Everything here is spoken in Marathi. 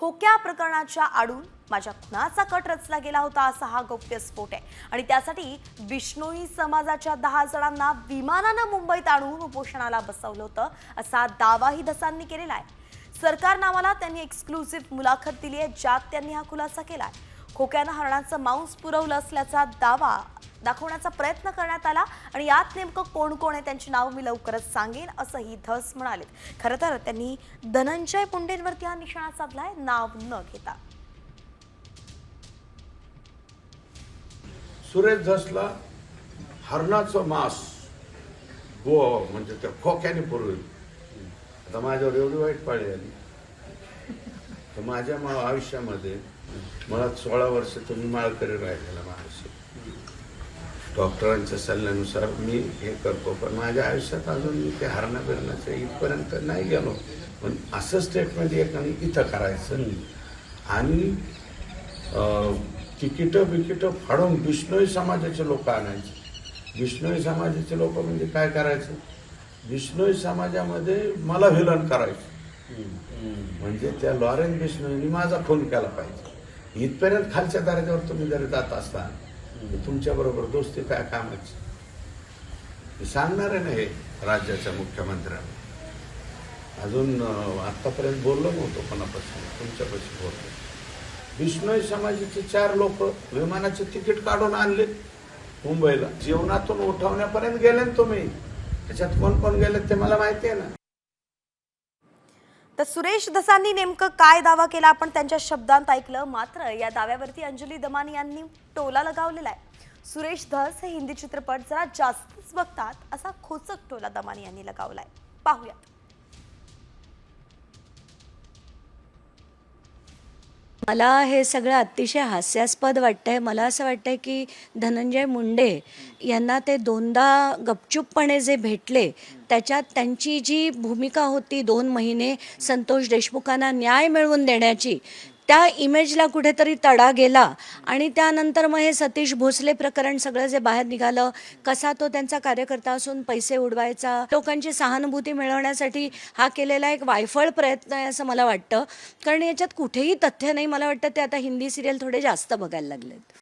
खोक्या प्रकरणाच्या आडून माझ्या खुनाचा कट रचला गेला होता असा हा गौप्यस्फोट आहे. आणि त्यासाठी बिष्णोई समाजाच्या दहा जणांना विमानानं मुंबईत आणून उपोषणाला बसवलं होतं असा दावाही धसांनी केलेला आहे. सरकार नावाला त्यांनी एक्सक्लुसिव्ह मुलाखत दिली आहे ज्यात त्यांनी हा खुलासा केला आहे खोक्यानं हरणाचं मांस पुरवलं असल्याचा दावा दाखवण्याचा प्रयत्न करण्यात आला आणि यात नेमकं कोण कोण आहे त्यांची नाव मी लवकरच सांगेन असंही धस म्हणाले. खरं तर त्यांनी धनंजय मुंडेंवरती हा निशाणा साधलाय नाव न घेता. सुरेश धसला हरणाचं मांस गो म्हणजे त्या खोक्याने पुरवेल. आता माझ्यावर एवढी वाईट पाळी आली. तर माझ्या आयुष्यामध्ये मला सोळा वर्ष तुम्ही माळकरी राहिलेला महाराष्ट्र डॉक्टरांच्या सल्ल्यानुसार मी हे करतो पण माझ्या आयुष्यात अजून मी ते हरणं बिरण्याचं इथपर्यंत नाही गेलो. पण असं स्टेटमेंट एकाने इथं करायचं आणि तिकीटं बिकीटं फाडून विष्णोई समाजाचे लोक आणायचे. विष्णोई समाजाचे लोक म्हणजे काय करायचं? विष्णोई समाजामध्ये मला विलन करायचं. म्हणजे त्या लॉरेन्स बिष्णोईनी माझा खून केला पाहिजे. इथपर्यंत खालच्या दर्जावर तुम्ही जर जात असता म्हणजे तुमच्या बरोबर दोस्ती काय कामाची? मी सांगणार आहे ना हे राज्याच्या मुख्यमंत्र्यांना. अजून आत्तापर्यंत आतापर्यंत बोललो नव्हतो कोणापासून तुमच्यापाशी बोललो. विष्णोई समाजाचे चार लोक विमानाचे तिकीट काढून आणले मुंबईला. जीवनातून उठवण्यापर्यंत गेले ना तुम्ही. त्याच्यात कोण कोण गेले ते मला माहिती आहे ना. तर सुरेश धसांनी नेमकं काय दावा केला? आपण त्यांच्या शब्दांत ऐकलं. मात्र या दाव्यावरती अंजली दमानी यांनी टोला लगावलेला आहे. सुरेश धस हे हिंदी चित्रपट जरा जास्तच बघतात असा खोचक टोला दमानी यांनी लगावलाय. पाहूयात. मला हे सगळं अतिशय हास्यास्पद वाटतंय. मला असं वाटतंय की धनंजय मुंडे यांना ते दोनदा गपचूपपणे जे भेटले त्याच्यात त्यांची जी भूमिका होती दोन महिने संतोष देशमुखांना न्याय मिळवून देण्याची त्या इमेजला कुठेतरी तडा गेला आणि त्यानंतर मग हे सतीश भोसले प्रकरण सगळं जे बाहेर निघालं कसा तो त्यांचा कार्यकर्ता असून पैसे उडवायचा लोकांची सहानुभूती मिळवण्यासाठी हा केलेला एक वायफळ प्रयत्न आहे असं मला वाटतं. कारण याच्यात कुठेही तथ्य नाही. मला वाटतं ते आता हिंदी सिरियल थोडे जास्त बघायला लागलेत.